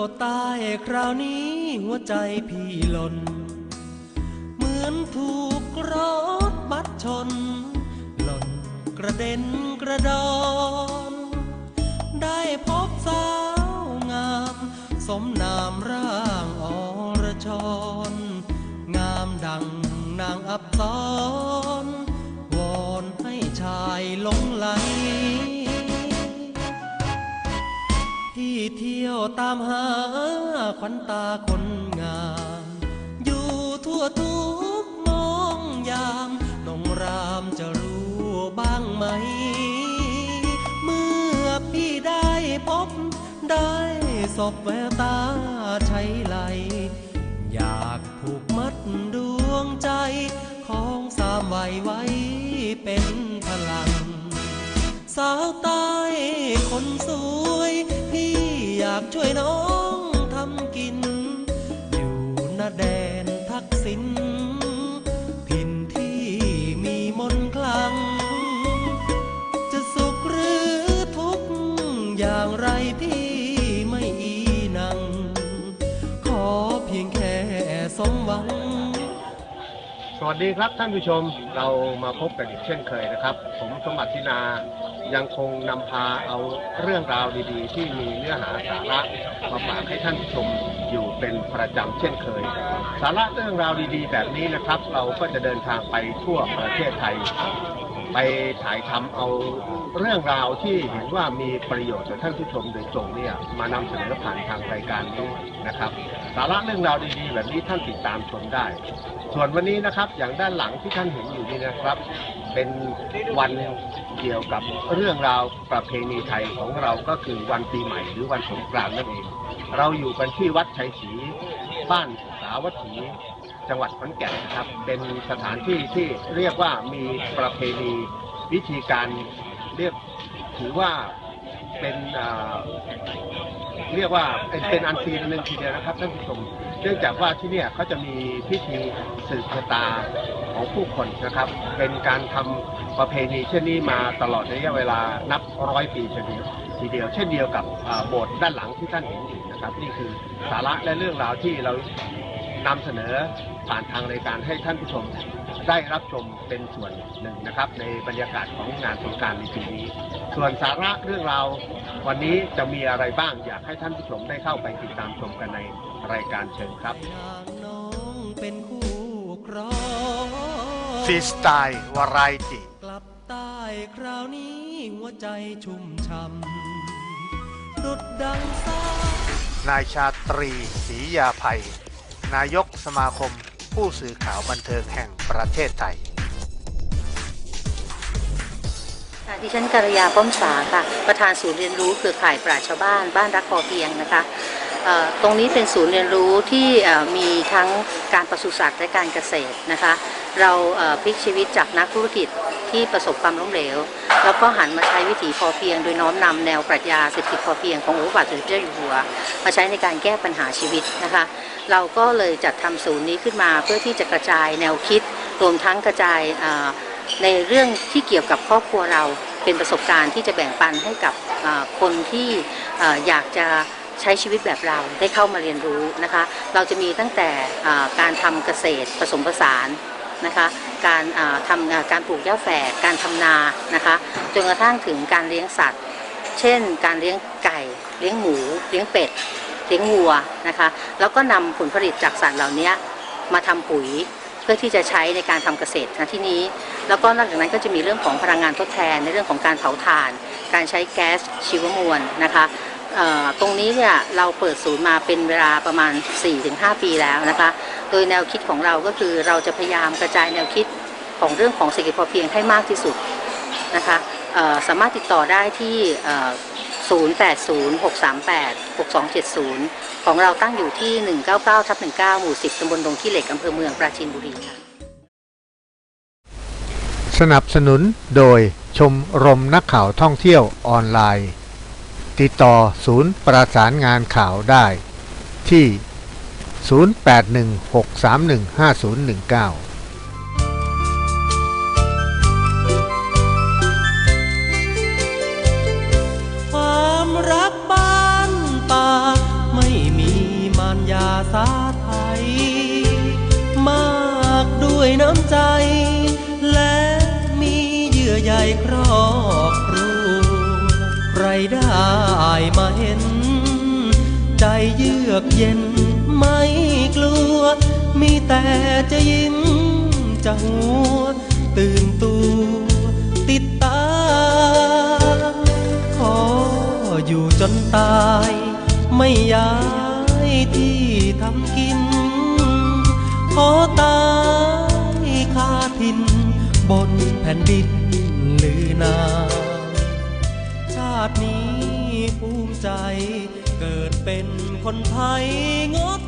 ยวใต้คราวนี้หัวใจพี่หล่น เหมือนถูกรถบัสชน หล่นกระเด็นกระดอน ได้พบสาวงาม สมนามร่างอรชรงามดังนางอับสรว ยวตามหาขวัญตาคนงาม อยู่ทั่วทุกมองยามนงรามจะรู้บ้างไหม เมื่อพี่ได้พบได้ศพแววตาใช้ไหล อยากผูกมัดดวงใจของสามวัยไว้เป็นพลัง สาวใต้คนสวยพี่อยากช่วยน้องทำกิน อยู่นาแดนทักษิณถิ่นที่มีมนคลัง จะสุขหรือทุกข์อย่างไรพี่ไม่อีนัง ขอเพียงแค่สมหวัง สวัสดีครับท่านผู้ชมเรามาพบกันอีกเช่นเคยนะครับ ผมสมบัติทินา ยังคงนำพาเอาเรื่องราวดีๆ ที่มีเนื้อหาสาระมาฝากให้ท่านชมอยู่เป็นประจำเช่นเคย สาระเรื่องราวดีๆ แบบนี้นะครับ เราก็จะเดินทางไปทั่วประเทศไทย ไปถ่ายทำเอาเรื่องราวที่เห็นว่ามีประโยชน์ต่อท่านผู้ชมโดยตรงเนี่ยมานำเสนอผ่านทางรายการนี้นะครับ สาระเรื่องราวดีๆ แบบนี้ท่านติดตามชมได้ ส่วนวันนี้นะครับอย่างด้านหลังที่ท่านเห็นอยู่นี่นะครับ เป็นวันเกี่ยวกับเรื่องราวประเพณีไทยของเราก็คือวันปีใหม่หรือวันสงกรานต์นั่นเอง เราอยู่กันที่วัดชัยศรีบ้านสาวัตถีจังหวัดขอนแก่นนะครับ เป็นสถานที่ที่เรียกว่ามีประเพณีวิธีการเรียกถือว่าเป็น เรียกว่าเป็นเป็นอันซีนหนึ่งทีเดียวนะครับท่านผู้ชม เนื่องจากว่าที่เนี่ยเขาจะมีพิธีสืบชะตาของผู้คนนะครับ เป็นการทำประเพณีเช่นนี้มาตลอดระยะเวลานับร้อยปีทีเดียวทีเดียว เช่นเดียวกับโบสถ์ด้านหลังที่ท่านเห็นอยู่นะครับ นี่คือสาระและเรื่องราวที่เรา นำเสนอผ่านทางรายการให้ท่านผู้ชมได้รับชมเป็นส่วนหนึ่งนะครับ ในบรรยากาศของงานสงกรารในปีนี้ ส่วนสาระเรื่องราววันนี้จะมีอะไรบ้างอยากให้ท่านผู้ชมได้เข้าไปติดตามชมกันในรายการเชิญครับอย่างน้องเป็นคู่ครองฟรีสไตล์วารายติกลับใต้คราวนี้หัวใจชุ่มช่ำดุดดังสายนายชาตรีศรียาภัย นายกสมาคมผู้สื่อข่าวบันเทิงแห่งประเทศไทยดิฉันกัลยาป้อมสาค่ะ ประธานศูนย์เรียนรู้เครือข่ายปราชชาวบ้าน บ้านรักพอเพียงนะคะ ตรงนี้เป็นศูนย์เรียนรู้ที่มีทั้งการปศุสัตว์และการเกษตรนะคะ เราพลิกชีวิตจากนักธุรกิจที่ประสบความล้มเหลว แล้วก็หันมาใช้วิถีพอเพียง โดยน้อมนำแนวปรัชญาเศรษฐกิจพอเพียงขององค์พระบาทสมเด็จเจ้าอยู่หัว มาใช้ในการแก้ปัญหาชีวิตนะคะ เราก็เลยจัดทำศูนย์นี้ขึ้นมาเพื่อที่จะกระจายแนวคิด รวมทั้งกระจายในเรื่องที่เกี่ยวกับครอบครัวเราเป็นประสบการณ์ที่จะแบ่งปันให้กับคนที่อยากจะ ใช้ชีวิตแบบเราได้เข้ามาเรียนรู้นะคะ เราจะมีตั้งแต่การทำเกษตรผสมผสานนะคะการทำการปลูกหญ้าแฝกการทำนานะคะจนกระทั่งถึงการเลี้ยงสัตว์ เช่น การเลี้ยงไก่ เลี้ยงหมู เลี้ยงเป็ดเลี้ยงวัวนะคะแล้วก็นำผลผลิตจากสัตว์เหล่านี้มาทำปุ๋ยเพื่อที่จะใช้ในการทำเกษตรที่นี้ แล้วก็นอกจากนั้นก็จะมีเรื่องของพลังงานทดแทนในเรื่องของการเผาถ่าน การใช้แก๊สชีวมวลนะคะ ตรงนี้เนี่ยเราเปิดศูนย์มาเป็นเวลาประมาณ 4-5 ปีแล้วนะคะ โดยแนวคิดของเราก็คือเราจะพยายามกระจายแนวคิดของเรื่องของเศรษฐกิจพอเพียงให้มากที่สุดนะคะสามารถติดต่อได้ที่เอ่อ0806386270 ของเราตั้งอยู่ที่ 199ทับ19 หมู่ 10ตำบลดงขี้เหล็กอำเภอเมืองปราจีนบุรีค่ะ สนับสนุนโดยชมรมนักข่าวท่องเที่ยวออนไลน์ ติดต่อศูนย์ประสานงานข่าวได้ ที่ 0816315019ความรักปั้นปากไม่มีมารยาสาไทย มากด้วยน้ำใจ และมีเยื่อใยครอบครัว รได้มาเห็น ใจเยือกเย็นไม่กลัว มีแต่จะยิ้มจะหัว ตื่นตัวติดตา ขออยู่จนตาย ไม่ย้ายที่ทำกิน ขอตายคาทิน บนแผ่นดินลือนา ภูมิใจ เกิดเป็นคนไทยงด